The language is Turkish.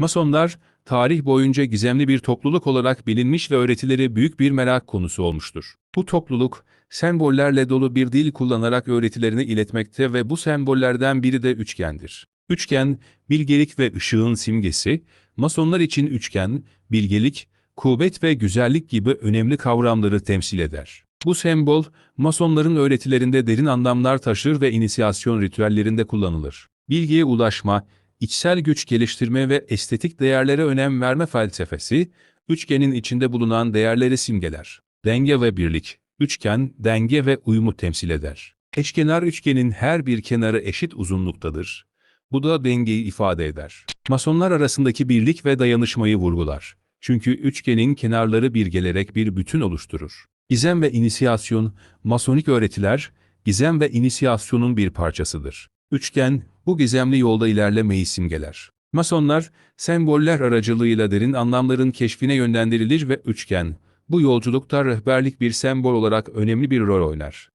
Masonlar, tarih boyunca gizemli bir topluluk olarak bilinmiş ve öğretileri büyük bir merak konusu olmuştur. Bu topluluk, sembollerle dolu bir dil kullanarak öğretilerini iletmekte ve bu sembollerden biri de üçgendir. Üçgen, bilgelik ve ışığın simgesi, Masonlar için üçgen, bilgelik, kuvvet ve güzellik gibi önemli kavramları temsil eder. Bu sembol, Masonların öğretilerinde derin anlamlar taşır ve inisiyasyon ritüellerinde kullanılır. Bilgiye ulaşma, içsel güç geliştirme ve estetik değerlere önem verme felsefesi, üçgenin içinde bulunan değerleri simgeler. Denge ve birlik, üçgen, denge ve uyumu temsil eder. Eşkenar üçgenin her bir kenarı eşit uzunluktadır. Bu da dengeyi ifade eder. Masonlar arasındaki birlik ve dayanışmayı vurgular. Çünkü üçgenin kenarları bir gelerek bir bütün oluşturur. Gizem ve inisiyasyon, masonik öğretiler, gizem ve inisiyasyonun bir parçasıdır. Üçgen, bu gizemli yolda ilerlemeyi simgeler. Masonlar, semboller aracılığıyla derin anlamların keşfine yönlendirilir ve üçgen, bu yolculukta rehberlik bir sembol olarak önemli bir rol oynar.